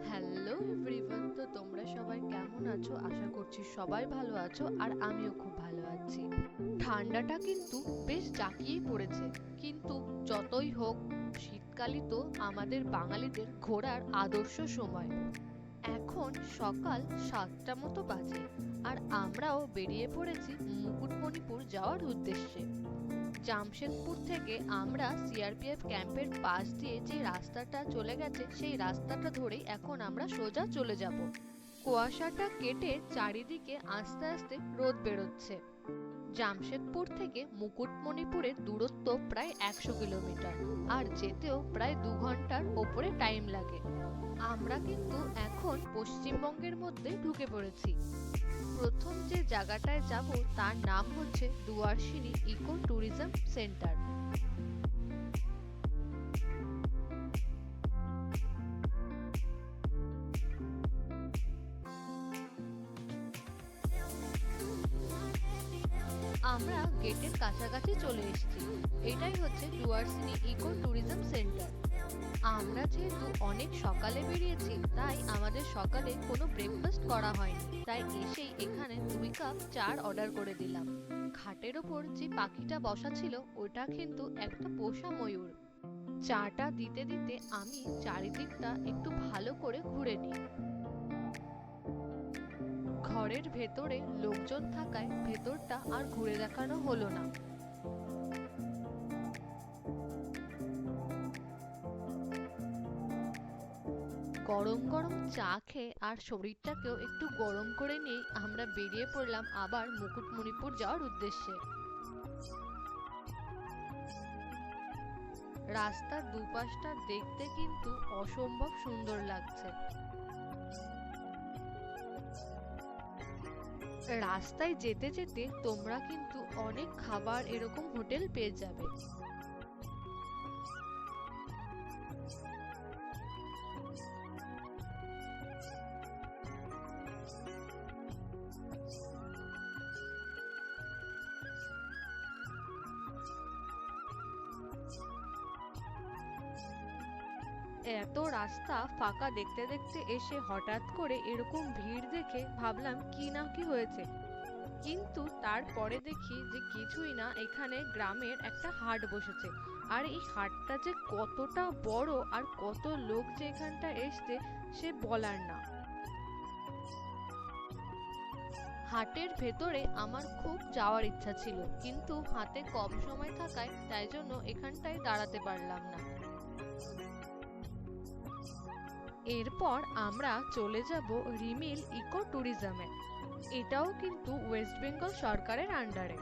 Hello everyone তো তোমরা সবাই কেমন আছো? আশা করছি সবাই ভালো আছো আর আমিও খুব ভালো আছি। ঠান্ডাটা কিন্তু বেশ জাঁকিয়ে পড়েছে। কিন্তু যতই হোক, শীতকালই তো আমাদের বাঙালিদের ঘোরার আদর্শ সময়। এখন সকাল সাতটা মতো বাজে। আর আমরাও বেরিয়ে পড়েছি মুকুটমণিপুর যাওয়ার উদ্দেশ্যে। জামশেদপুর থেকে আমরা সিআরপিএফ ক্যাম্পের পাশ দিয়ে যে রাস্তাটা চলে গেছে, সেই রাস্তাটা ধরেই এখন আমরা সোজা চলে যাব। কুয়াশাটা কেটে চারিদিকে আস্তে আস্তে রোদ বেরোচ্ছে। জামশেদপুর থেকে মুকুটমণিপুরের দূরত্ব প্রায় একশো কিলোমিটার আর যেতেও প্রায় দু ঘণ্টার ওপরে টাইম লাগে। আমরা কিন্তু এখন পশ্চিমবঙ্গের মধ্যে ঢুকে পড়েছি। প্রথম যে জায়গাটায় যাব তার নাম হচ্ছে দুয়ারসিনি ইকো ট্যুরিজম সেন্টার। চলে এসেছি। এটাই হচ্ছে ডুয়ার্সিনি ইকো ট্যুরিজম সেন্টার। আমরা যেহেতু অনেক সকালে বেরিয়েছি, তাই আমাদের সকালে কোনো ব্রেকফাস্ট করা হয়নি। তাই এসেই এখানে দুই কাপ চার অর্ডার করে দিলাম। খাটের ওপর যে পাখিটা বসা ছিল, ওটা কিন্তু একটা পোষা ময়ূর। চাটা দিতে দিতে আমি চারিদিকটা একটু ভালো করে ঘুরে নিই। ঘরের ভেতরে লোকজন থাকায় ভেতরটা আর ঘুরে দেখানো হলো না। গরম গরম চা খেয়ে আর শরীরটাকেও একটু গরম করে নিয়ে আমরা বেরিয়ে পড়লাম আবার মুকুটমণিপুর যাওয়ার উদ্দেশ্যে। রাস্তার দুপাশটা দেখতে কিন্তু অসম্ভব সুন্দর লাগছে। রাস্তায় যেতে যেতে তোমরা কিন্তু অনেক খাবার এরকম হোটেল পেয়ে যাবে। এত রাস্তা ফাঁকা দেখতে দেখতে এসে হঠাৎ করে এরকম ভিড় দেখে ভাবলাম কি না কি হয়েছে। কিন্তু তারপরে দেখি যে কিছুই না, এখানে গ্রামের একটা হাট বসেছে। আর এই হাটটা যে কতটা বড় আর কত লোক যে এখানটা এসছে, সে বলার না। হাটের ভেতরে আমার খুব যাওয়ার ইচ্ছা ছিল, কিন্তু হাতে কম সময় থাকায় তাই জন্য এখানটায় দাঁড়াতে পারলাম না। এরপর আমরা চলে যাব রিমিল ইকো ট্যুরিজমে। এটাও কিন্তু ওয়েস্ট বেঙ্গল সরকারের আন্ডারে।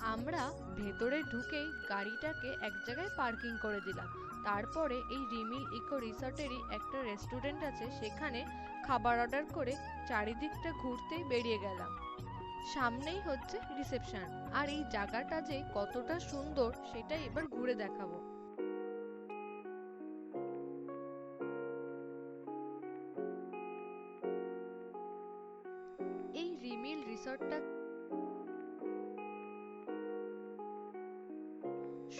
আমরা ভেতরে ঢুকেই গাড়িটাকে এক জায়গায় পার্কিং করে দিলাম। তারপরে এই রিমিল ইকো রিসর্টেরই একটা রেস্টুরেন্ট আছে, সেখানে খাবার অর্ডার করে চারিদিকটা ঘুরতেই বেরিয়ে গেলাম। সামনেই হচ্ছে রিসেপশন। আর এই জায়গাটা যে কতটা সুন্দর সেটা এবার ঘুরে দেখাবো।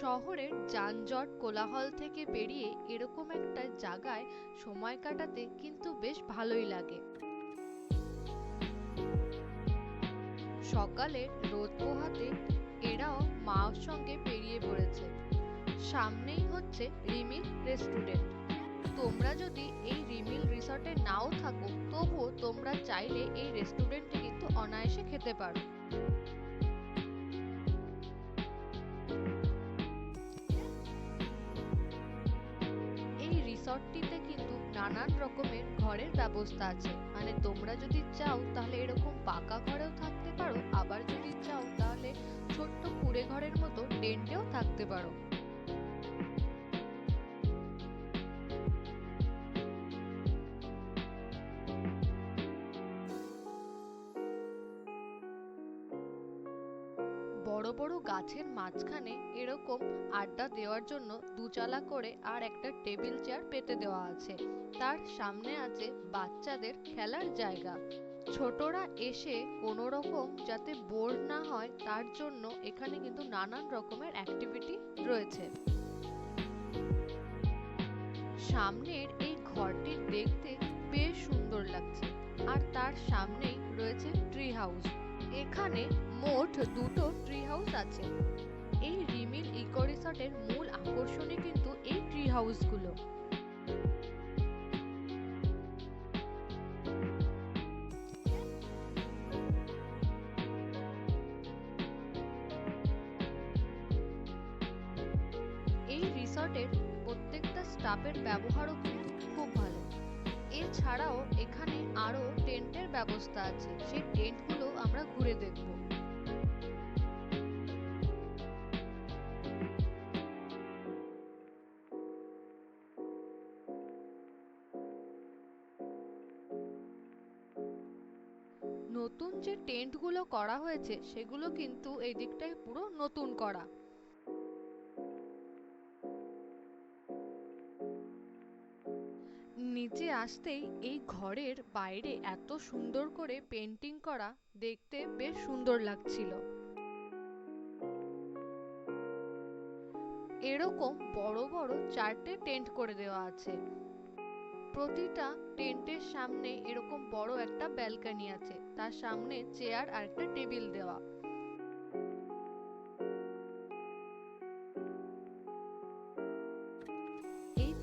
শহরের যানজট কোলাহল থেকে বেরিয়ে এরকম একটা জায়গায় সময় কাটাতে কিন্তু বেশ ভালোই লাগে। সকালে রোদ পোহাতে এরাও মার সঙ্গে পেরিয়ে পড়েছে। সামনেই হচ্ছে রিমিল রেস্টুরেন্ট। তোমরা যদি এই রিমিল রিসর্টে নাও থাকো, তবুও তোমরা চাইলে এই রেস্টুরেন্টে কিন্তু অনায়াসে খেতে পারো। রিসর্টটিতে কিন্তু নানান রকমের ঘরের ব্যবস্থা আছে। মানে তোমরা যদি চাও তাহলে এরকম পাকা ঘরেও থাকতে পারো, আবার যদি চাও তাহলে ছোট্ট কুড়ে ঘরের মতো টেন্টেও থাকতে পারো। বড় গাছের মাঝখানে এরকম আড্ডা দেওয়ার জন্য দুচালা করে আর একটা টেবিল চেয়ার পেতে দেওয়া আছে। তার সামনে আছে বাচ্চাদের খেলার জায়গা। ছোটরা এসে কোনো রকম যাতে বোর না হয়, তার জন্য এখানে কিন্তু নানান রকমের অ্যাক্টিভিটি রয়েছে। সামনের এই ঘরটি দেখতে বেশ সুন্দর লাগছে। আর তার সামনেই রয়েছে ট্রি হাউস এখানে মোট দুটো ট্রি হাউস আছে। এই রিমিল ইকো রিসর্টের মূল আকর্ষণই কিন্তু এই ট্রি হাউসগুলো এই রিসর্টের প্রত্যেকটা স্টাফের ব্যবহারও কিন্তু খুব ভালো। এছাড়াও এখানে আরও টেন্টের ব্যবস্থা আছে। সেই টেন্টগুলো আমরা ঘুরে দেখব। নতুন যে টেন্টগুলো করা হয়েছে, সেগুলো কিন্তু এই দিকটায় পুরো নতুন করা। আসতেই এই ঘরের বাইরে এত সুন্দর করে পেন্টিং করা দেখতে বেশ সুন্দর লাগছিল। এরকম বড় বড় চারটে টেন্ট করে দেওয়া আছে। প্রতিটা টেন্টের সামনে এরকম বড় একটা ব্যালকনি আছে। তার সামনে চেয়ার আর একটা টেবিল দেওয়া।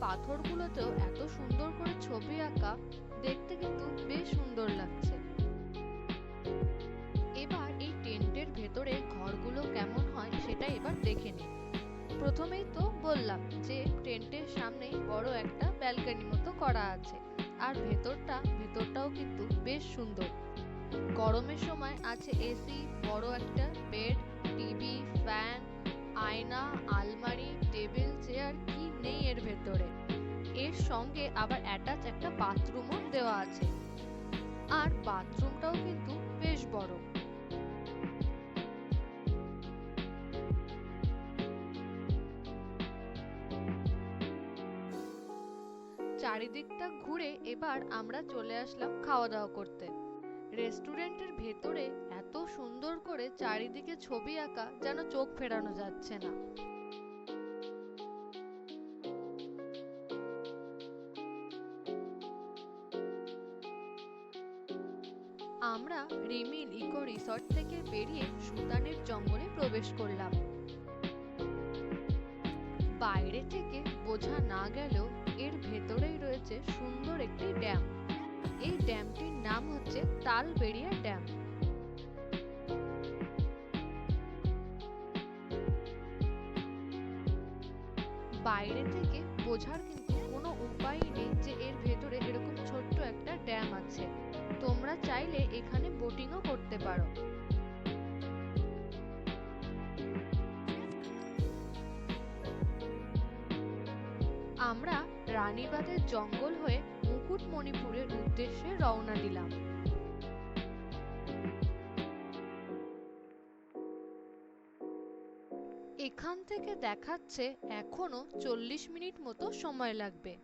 পাথরগুলোতেও এত সুন্দর করে ছবি আঁকা, দেখতে কিন্তু বেশ সুন্দর লাগছে। এবার এই টেন্টের ভেতরে ঘরগুলো কেমন হয় সেটা এবার দেখে নিই। প্রথমেই তো বললাম যে টেন্টের সামনেই বড় একটা ব্যালকনি মতো করা আছে, আর ভেতরটা, ভেতরটাও কিন্তু বেশ সুন্দর। গরমের সময় আছে এসি, বড় একটা বেড, টিভি, ফ্যান, আয়না সঙ্গে আবার অ্যাটাচ একটা বাথরুমও দেওয়া আছে। আর বাথরুমটাও কিন্তু বেশ বড়। চারিদিকটা ঘুরে এবার আমরা চলে আসলাম খাওয়া দাওয়া করতে। রেস্টুরেন্টের ভেতরে এত সুন্দর করে চারিদিকে ছবি আঁকা যেন চোখ ফেরানো যাচ্ছে না। রিসর্ট থেকে বেরিয়ে সুতানের জঙ্গলে প্রবেশ করলাম। বাইরে থেকে বোঝা না গেলেও এর ভেতরেই রয়েছে সুন্দর একটি ড্যাম। এই ড্যামটির নাম হচ্ছে তালবেড়িয়া ড্যাম। বাইরে থেকে বোঝার কিন্তু তোমরা চাইলে এখানে বোটিংও করতে পারো। আমরা রানীবাঁধের জঙ্গল হয়ে মুকুটমণিপুরের উদ্দেশ্যে রওনা দিলাম। এখান থেকে দেখাচ্ছে এখনও চল্লিশ মিনিট মতো সময় লাগবে।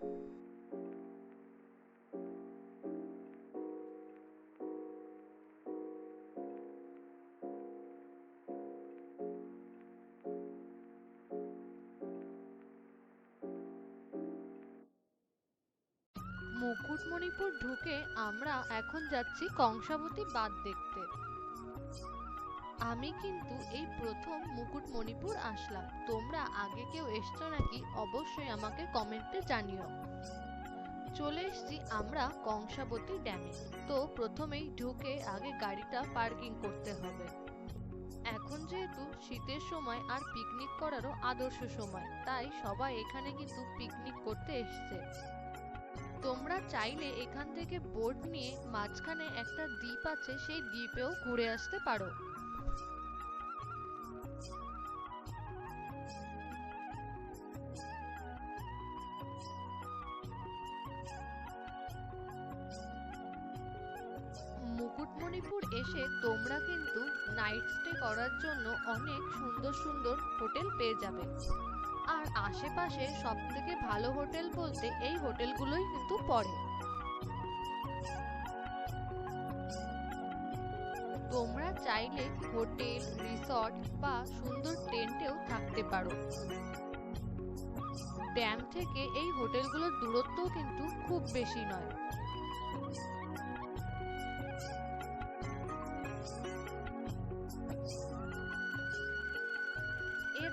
মুকুটমণিপুর ঢুকে আমরা এখন যাচ্ছি কংসাবতী বাঁধ দেখতে। আমি কিন্তু এই প্রথম মুকুটমণিপুর আসলাম। তোমরা আগে কেউ এসছো নাকি অবশ্যই আমাকে কমেন্টে জানিও। চলে এসেছি আমরা কংসাবতী ড্যামে। তো প্রথমেই ঢুকে আগে গাড়িটা পার্কিং করতে হবে। এখন যেহেতু শীতের সময় আর পিকনিক করারও আদর্শ সময়, তাই সবাই এখানে কিন্তু পিকনিক করতে এসছে। তোমরা চাইলে এখান থেকে বোট নিয়ে মাঝখানে একটা দ্বীপ আছে, সেই দ্বীপেও ঘুরে আসতে পারো। মুকুটমণিপুর এসে তোমরা কিন্তু নাইট স্টে করার জন্য অনেক সুন্দর সুন্দর হোটেল পেয়ে যাবে। আর আশেপাশে সব থেকে ভালো হোটেল বলতে এই হোটেলগুলোই কিন্তু পড়ে। তোমরা চাইলে হোটেল, রিসর্ট বা সুন্দর টেন্টেও থাকতে পারো। ড্যাম থেকে এই হোটেলগুলোর দূরত্বও কিন্তু খুব বেশি নয়।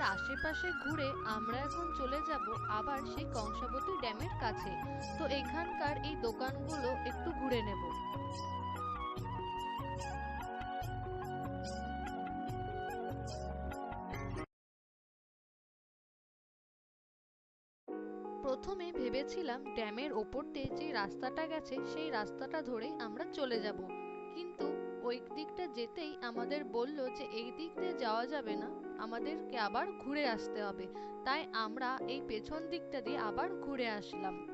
আশেপাশে ঘুরে আমরা এখন চলে যাব আবার সেই কংসাবতী ড্যামের কাছে। তো এখানকার এই দোকানগুলো একটু ঘুরে নেব। প্রথমে ভেবেছিলাম ড্যামের ওপর দিয়ে যে রাস্তাটা গেছে, সেই রাস্তাটা ধরেই আমরা চলে যাব। কিন্তু ওই দিকটা যেতেই আমাদের বলল যে এই দিক দিয়ে যাওয়া যাবে না, আমাদেরকে আবার ঘুরে আসতে হবে। তাই আমরা এই পেছন দিকটা দিয়ে আবার ঘুরে আসলাম।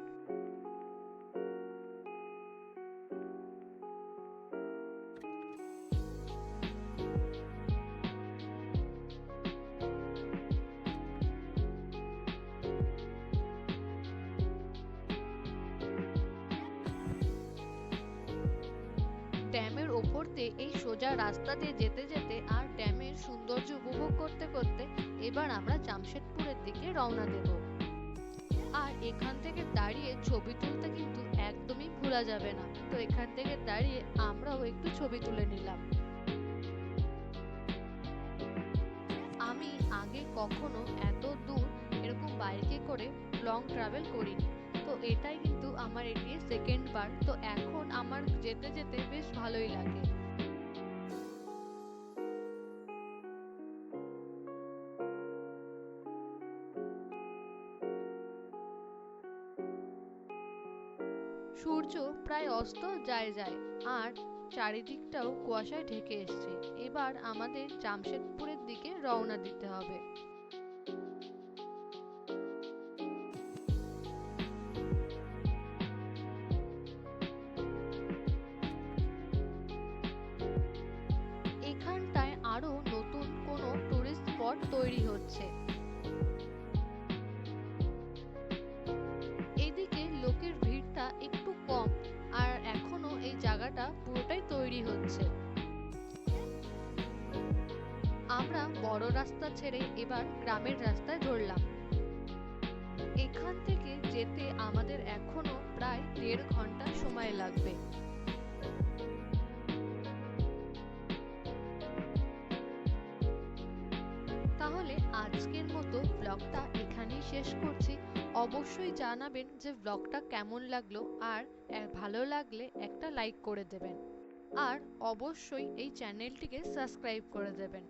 ড্যামের এই সোজা রাস্তা দিয়ে যেতে যেতে আর ড্যামের সৌন্দর্য উপভোগ করতে করতে এবার আমরা জামশেদপুরের দিকে রওনা দেব। আর এখান থেকে দাঁড়িয়ে ছবি তুলতে কিন্তু একদমই ভোলা যাবে না। তো এখান থেকে দাঁড়িয়ে আমরাও একটু ছবি তুলে নিলাম। আমি আগে কখনো এত দূর এরকম বাইকে করে লং ট্রাভেল করিনি। তো এটাই কিন্তু আমার এটি সেকেন্ড বার। তো এখন আমার যেতে যেতে বেশ ভালোই লাগে। সূর্য প্রায় অস্ত যায় যায়, আর চারিদিকটাও কুয়াশায় ঢেকে এসছে। এবার আমাদের জামশেদপুরের দিকে রওনা দিতে হবে। এখানটায় আরও নতুন কোনো টুরিস্ট স্পট তৈরি হচ্ছে। ছেড়ে এবার গ্রামের রাস্তায় ধরলাম। এখান থেকে যেতে আমাদের এখনও প্রায় দেড় ঘণ্টা সময় লাগবে। তাহলে আজকের মতো ব্লগটা এখানেই শেষ করছি। অবশ্যই জানাবেন যে ব্লগটা কেমন লাগল আর ভালো লাগলে একটা লাইক করে দেবেন। আর অবশ্যই এই চ্যানেলটিকে সাবস্ক্রাইব করে দেবেন।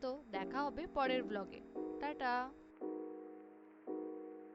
তো দেখা হবে পরের ব্লগে টাটা!